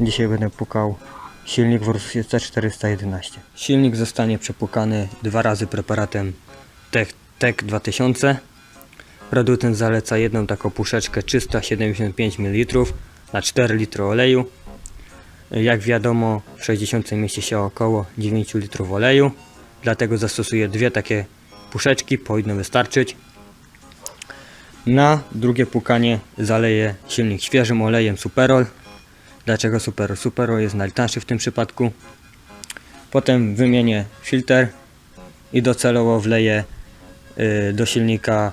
Dzisiaj będę pukał silnik Ursusie C411. Silnik zostanie przepukany dwa razy preparatem Tech, Tech 2000. Producent zaleca jedną taką puszeczkę 375 ml na 4 litry oleju. Jak wiadomo w 60 mieści się około 9 litrów oleju, dlatego zastosuję dwie takie puszeczki, powinno wystarczyć. Na drugie pukanie zaleję silnik świeżym olejem Superol. Dlaczego Superol? Superol jest najtańszy w tym przypadku. Potem wymienię filtr i docelowo wleję y, do silnika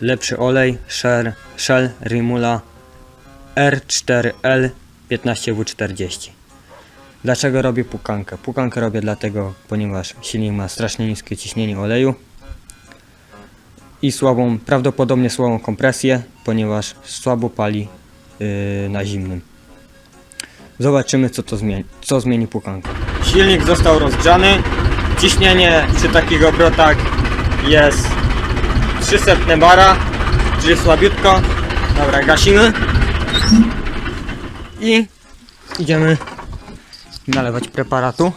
lepszy olej Shell, Shell Rimula R4L 15W40. Dlaczego robię pukankę? Pukankę robię dlatego, ponieważ silnik ma strasznie niskie ciśnienie oleju i słabą, prawdopodobnie słabą kompresję, ponieważ słabo pali yy, na zimnym. Zobaczymy co to zmieni, co zmieni pukanka. Silnik został rozgrzany. Ciśnienie przy takich obrotach jest 300 bara, czyli słabiutko. Dobra, gasimy. I idziemy nalewać preparatu.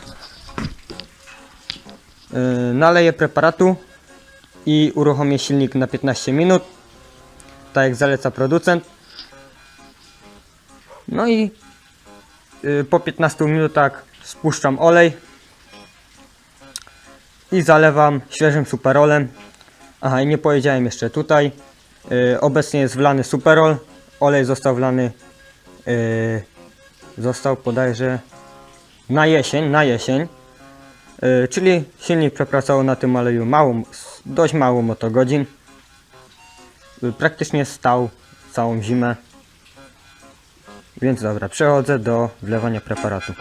Yy, naleję preparatu i uruchomię silnik na 15 minut, tak jak zaleca producent. No i po 15 minutach spuszczam olej i zalewam świeżym superolem. Aha, i nie powiedziałem jeszcze tutaj. y, obecnie jest wlany superol. Olej został wlany y, został bodajże na jesień, na jesień. Yy, czyli silnik przepracował na tym oleju mało, dość mało motogodzin. Yy, praktycznie stał całą zimę. Więc dobra, przechodzę do wlewania preparatu.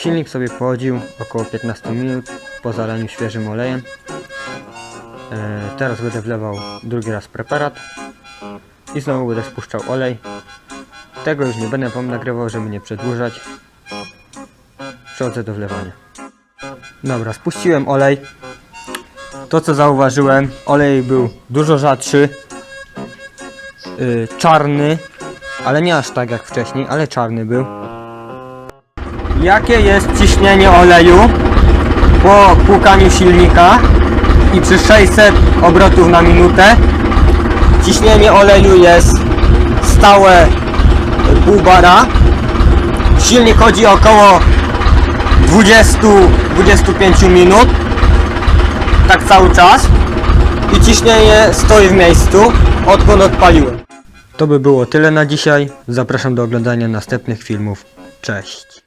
Silnik sobie pochodził około 15 minut po zalaniu świeżym olejem. E, teraz będę wlewał drugi raz preparat i znowu będę spuszczał olej. Tego już nie będę wam nagrywał, żeby nie przedłużać. Przechodzę do wlewania. Dobra, spuściłem olej. To co zauważyłem, olej był dużo rzadszy, yy, czarny, ale nie aż tak jak wcześniej, ale czarny był. Jakie jest ciśnienie oleju po płukaniu silnika i przy 600 obrotów na minutę? Ciśnienie oleju jest stałe pół bara. Silnik chodzi około 20-25 minut. Tak cały czas. I ciśnienie stoi w miejscu, odkąd odpaliłem. To by było tyle na dzisiaj. Zapraszam do oglądania następnych filmów. Cześć.